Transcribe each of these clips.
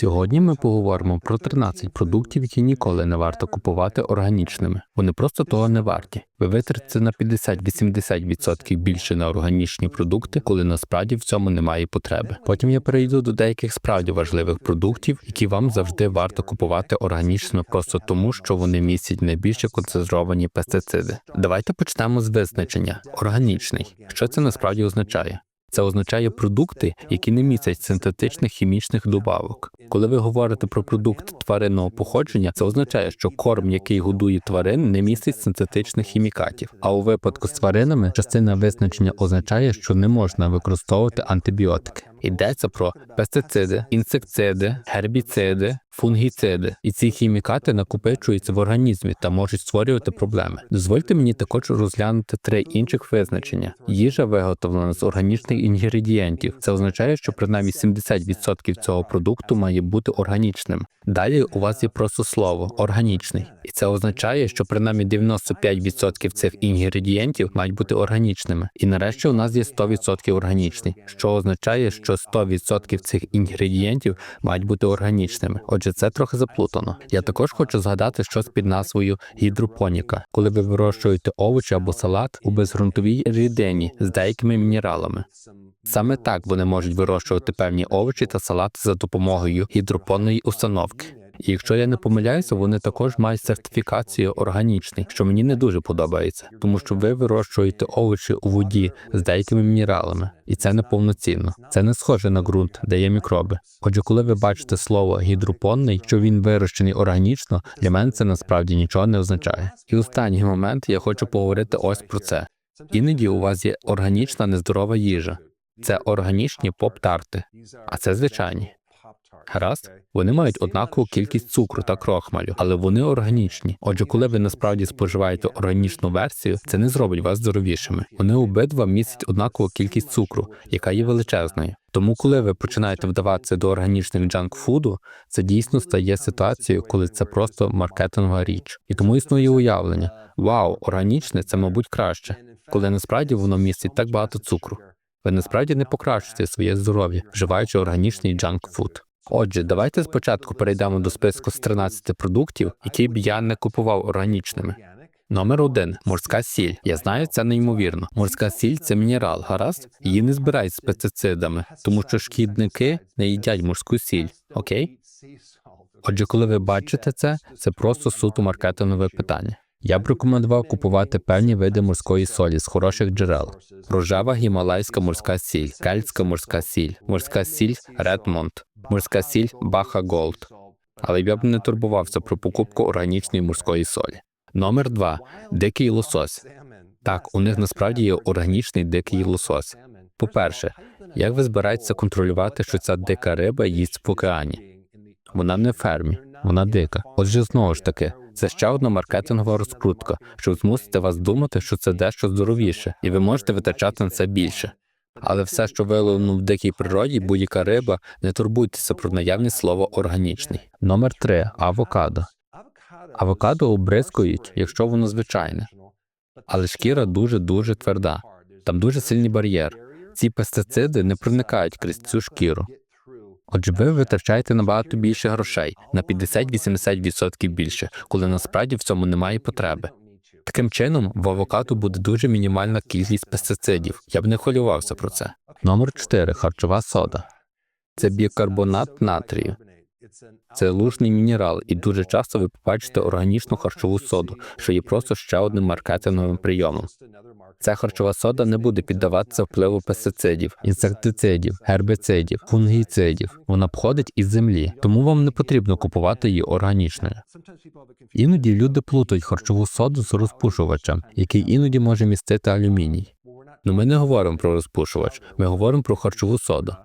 Сьогодні ми поговоримо про 13 продуктів, які ніколи не варто купувати органічними. Вони просто того не варті. Ви витратите на 50-80% більше на органічні продукти, коли насправді в цьому немає потреби. Потім я перейду до деяких справді важливих продуктів, які вам завжди варто купувати органічно, просто тому, що вони містять найбільше концентровані пестициди. Давайте почнемо з визначення органічний. Що це насправді означає? Це означає продукти, які не містять синтетичних хімічних добавок. Коли ви говорите про продукт тваринного походження, це означає, що корм, який годує тварин, не містить синтетичних хімікатів. А у випадку з тваринами частина визначення означає, що не можна використовувати антибіотики. Йдеться про пестициди, інсектициди, гербіциди, фунгіциди, і ці хімікати накопичуються в організмі та можуть створювати проблеми. Дозвольте мені також розглянути три інших визначення: їжа виготовлена з органічних інгредієнтів. Це означає, що принаймні 70% цього продукту має бути органічним. Далі у вас є просто слово органічний, і це означає, що принаймні 95% цих інгредієнтів мають бути органічними. І нарешті у нас є 100% органічний, що означає, що 100% цих інгредієнтів мають бути органічними. Отже, це трохи заплутано. Я також хочу згадати щось під назвою гідропоніка, коли ви вирощуєте овочі або салат у безґрунтовій рідині з деякими мінералами. Саме так вони можуть вирощувати певні овочі та салати за допомогою гідропонної установки. І якщо я не помиляюся, вони також мають сертифікацію органічний, що мені не дуже подобається, тому що ви вирощуєте овочі у воді з деякими мінералами, і це неповноцінно. Це не схоже на ґрунт, де є мікроби. Отже, коли ви бачите слово гідропонний, що він вирощений органічно, для мене це насправді нічого не означає. І останній момент я хочу поговорити ось про це. Іноді у вас є органічна нездорова їжа. Це органічні поп-тарти, а це звичайні. Гаразд, вони мають однакову кількість цукру та крохмалю, але вони органічні. Отже, коли ви насправді споживаєте органічну версію, це не зробить вас здоровішими. Вони обидва містять однакову кількість цукру, яка є величезною. Тому, коли ви починаєте вдаватися до органічних джанк-фуду, це дійсно стає ситуацією, коли це просто маркетингова річ. І тому існує уявлення: вау, органічне це, мабуть, краще, коли насправді воно містить так багато цукру. Ви насправді не покращуєте своє здоров'я, вживаючи органічний джанк-фуд. Отже, давайте спочатку перейдемо до списку з 13 продуктів, які б я не купував органічними. Номер один морська сіль. Я знаю, це неймовірно. Морська сіль це мінерал, гаразд. Її не збирають з пестицидами, тому що шкідники не їдять морську сіль. Окей? Отже, коли ви бачите це, це просто суто маркетингове питання. Я б рекомендував купувати певні види морської солі з хороших джерел: рожева гімалайська морська сіль, кельтська морська сіль, морська сіль Редмонд, морська сіль Баха Голд. Але я б не турбувався про покупку органічної морської солі. Номер два дикий лосось. Так, у них насправді є органічний дикий лосось. По-перше, як ви збираєтеся контролювати, що ця дика риба їсть в океані? Вона не в фермі, вона дика. Отже, знову ж таки, це ще одна маркетингова розкрутка, щоб змусити вас думати, що це дещо здоровіше, і ви можете витрачати на це більше. Але все, що виловлено в дикій природі, будь-яка риба, не турбуйтеся про наявне слово органічний. Номер три авокадо. Авокадо обризкують, якщо воно звичайне, але шкіра дуже дуже тверда. Там дуже сильний бар'єр. Ці пестициди не проникають крізь цю шкіру. Отже, ви витрачаєте набагато більше грошей на 50-80% більше, коли насправді в цьому немає потреби. Таким чином, в авокадо буде дуже мінімальна кількість пестицидів. Я б не хвилювався про це. Номер 4. харчова сода. Це бікарбонат натрію. Це лужний мінерал, і дуже часто ви побачите органічну харчову соду, що є просто ще одним маркетинговим прийомом. Ця харчова сода не буде піддаватися впливу пестицидів, інсектицидів, гербицидів, фунгіцидів. Вона походить із землі, тому вам не потрібно купувати її органічною. Іноді люди плутають харчову соду з розпушувачем, який іноді може містити алюміній. Ну ми не говоримо про розпушувач, ми говоримо про харчову соду.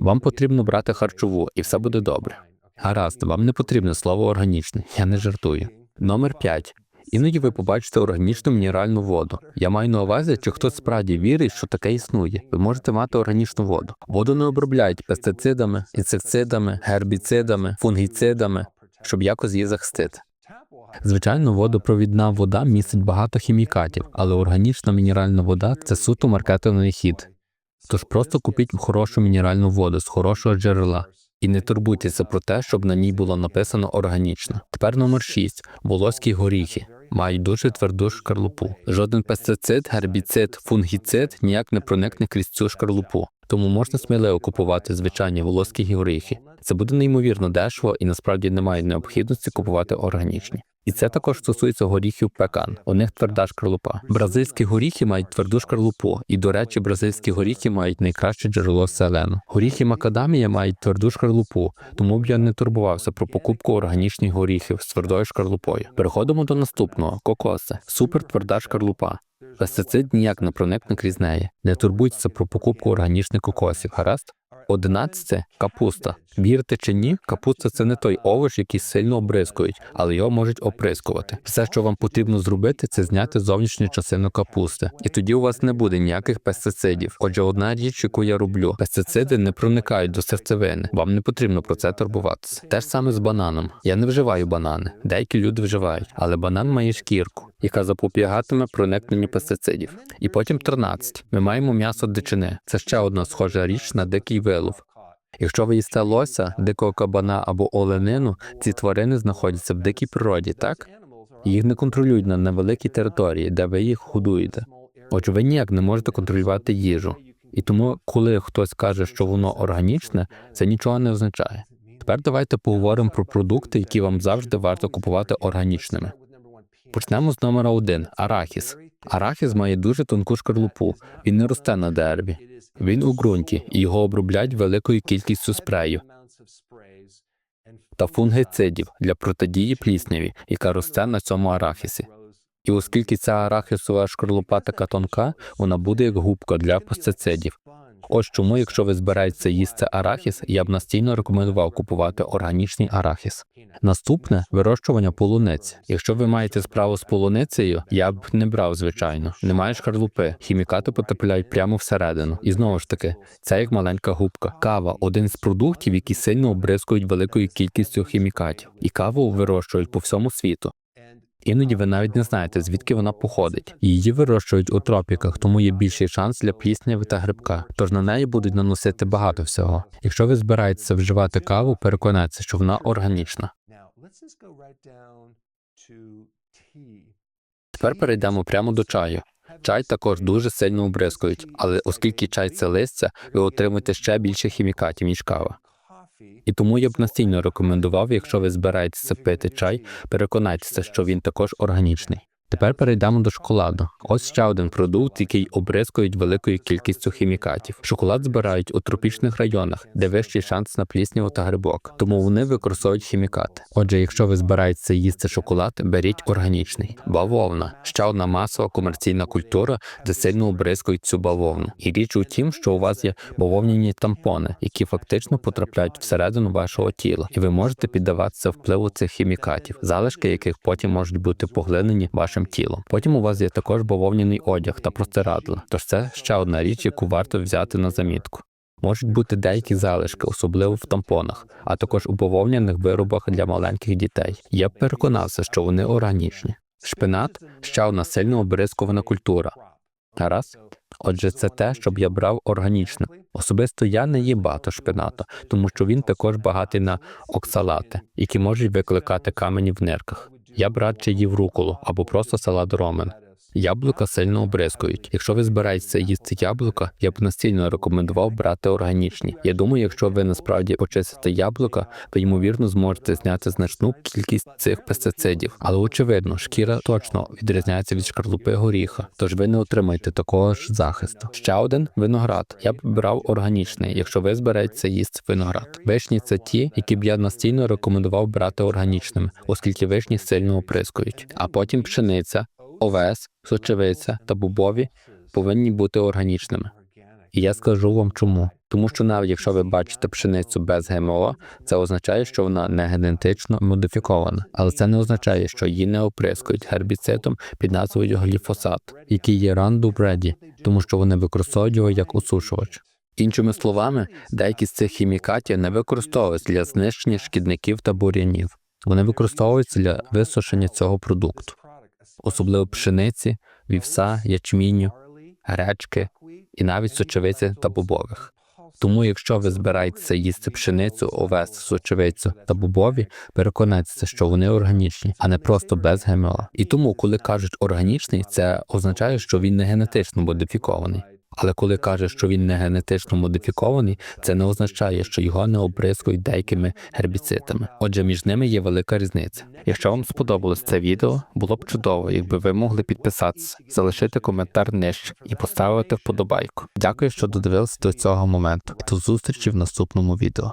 Вам потрібно брати харчову, і все буде добре. Гаразд, вам не потрібне слово органічне, я не жартую. Номер 5. Іноді ви побачите органічну мінеральну воду. Я маю на увазі, чи хтось справді вірить, що таке існує. Ви можете мати органічну воду. Воду не обробляють пестицидами, інсектицидами, гербіцидами, фунгіцидами, щоб якось її захистити. Звичайно, водопровідна вода містить багато хімікатів, але органічна мінеральна вода це суто маркетинговий хід. Тож просто купіть хорошу мінеральну воду з хорошого джерела, І не турбуйтеся про те, щоб на ній було написано органічно. Тепер номер 6. Волоські горіхи. Мають дуже тверду шкарлупу. Жоден пестицид, гербіцид, фунгіцид ніяк не проникне крізь цю шкарлупу. Тому можна сміливо купувати звичайні волоські горіхи. Це буде неймовірно дешево і насправді немає необхідності купувати органічні. І це також стосується горіхів пекан. У них тверда шкарлупа. Бразильські горіхи мають тверду шкарлупу, і, до речі, бразильські горіхи мають найкраще джерело селену. Горіхи макадамія мають тверду шкарлупу, тому б я не турбувався про покупку органічних горіхів з твердою шкарлупою. Переходимо до наступного кокоси. Супер тверда шкарлупа. Пестицид ніяк не проникне крізь неї. Не турбуйтеся про покупку органічних кокосів, гаразд? Одинадцяте капуста. Вірте чи ні, капуста це не той овоч, який сильно обрискують, але його можуть оприскувати. Все, що вам потрібно зробити, це зняти зовнішню частину капусти, і тоді у вас не буде ніяких пестицидів. Отже, одна річ, яку я роблю, пестициди не проникають до серцевини. Вам не потрібно про це турбуватися. Те ж саме з бананом. Я не вживаю банани. Деякі люди вживають, але банан має шкірку, яка запобігатиме проникненню пестицидів. І потім 13. Ми маємо м'ясо дичини. Це ще одна схожа річ на дикий вилов. Якщо ви їсте лося, дикого кабана або оленину, ці тварини знаходяться в дикій природі, так? Їх не контролюють на невеликій території, де ви їх годуєте. Отже, ви ніяк не можете контролювати їжу. І тому, коли хтось каже, що воно органічне, це нічого не означає. Тепер давайте поговоримо про продукти, які вам завжди варто купувати органічними. Почнемо з номера один арахіс. Арахіс має дуже тонку шкарлупу. Він не росте на дереві. Він у ґрунті, і його обробляють великою кількістю спрею та фунгицидів для протидії плісняві, яка росте на цьому арахісі. І оскільки ця арахісова шкарлупа така тонка, вона буде як губка для пестицидів. Ось чому, якщо ви збираєтеся їсти арахіс, я б настійно рекомендував купувати органічний арахіс. Наступне вирощування полуниць. Якщо ви маєте справу з полуницею, я б не брав, звичайно. Немає шкарлупи, хімікати потрапляють прямо всередину. І знову ж таки, це як маленька губка. Кава один з продуктів, які сильно обрискують великою кількістю хімікатів, і каву вирощують по всьому світу. Іноді ви навіть не знаєте, звідки вона походить. Її вирощують у тропіках, тому є більший шанс для плісняви та грибка. Тож на неї будуть наносити багато всього. Якщо ви збираєтеся вживати каву, переконайтеся, що вона органічна. Тепер перейдемо прямо до чаю. Чай також дуже сильно обрискують, але оскільки чай це листя, ви отримуєте ще більше хімікатів, ніж кава. І тому я б настійно рекомендував, якщо ви збираєтеся пити чай, переконайтеся, що він також органічний. Тепер перейдемо до шоколаду. Ось ще один продукт, який обрискують великою кількістю хімікатів. Шоколад збирають у тропічних районах, де вищий шанс на плісняву та грибок, тому вони використовують хімікати. Отже, якщо ви збираєтеся їсти шоколад, беріть органічний. Бавовна ще одна масова комерційна культура, де сильно обрискують цю бавовну. І річ у тім, що у вас є бавовняні тампони, які фактично потрапляють всередину вашого тіла, і ви можете піддаватися впливу цих хімікатів, залишки яких потім можуть бути поглинені вашим тілом. Потім у вас є також бавовняний одяг та простирадла. Тож це ще одна річ, яку варто взяти на замітку. Можуть бути деякі залишки, особливо в тампонах, а також у бавовняних виробах для маленьких дітей. Я б переконався, що вони органічні. Шпинат ще одна сильно обрискувана культура. Гаразд? Отже, це те, щоб я брав органічно. Особисто я не їм багато шпинату, тому що він також багатий на оксалати, які можуть викликати камені в нирках. Я б радше їв руколу або просто салат ромен. Яблука сильно обрискують. Якщо ви збираєтеся їсти яблука, я б настільно рекомендував брати органічні. Я думаю, якщо ви насправді почистите яблука, ви ймовірно зможете зняти значну кількість цих пестицидів. Але очевидно, шкіра точно відрізняється від шкарлупи горіха, тож ви не отримаєте такого ж захисту. Ще один виноград. Я б брав органічний, якщо ви збираєтеся їсти виноград. Вишні це ті, які б я настійно рекомендував брати органічними, оскільки вишні сильно оприскують. А потім пшениця, овес, сочевиця та бубові повинні бути органічними. І я скажу вам чому. Тому що навіть якщо ви бачите пшеницю без ГМО, це означає, що вона не генетично модифікована, але це не означає, що її не оприскують гербіцидом під назвою гліфосат, який є Roundup Ready, тому що вони використовують його як усушувач. Іншими словами, деякі з цих хімікатів не використовуються для знищення шкідників та бур'янів. Вони використовуються для висушення цього продукту особливо пшениці, вівса, ячміню, гречки і навіть сочевиці та бобових. Тому, якщо ви збираєтеся їсти пшеницю, овес, сочевицю та бобові, переконайтеся, що вони органічні, а не просто без ГМО. І тому, коли кажуть органічний, це означає, що він не генетично модифікований. Але коли каже, що він не генетично модифікований, це не означає, що його не обрискують деякими гербіцидами. Отже, між ними є велика різниця. Якщо вам сподобалось це відео, було б чудово, якби ви могли підписатися, залишити коментар нижче і поставити вподобайку. Дякую, що додивилися до цього моменту. До зустрічі в наступному відео.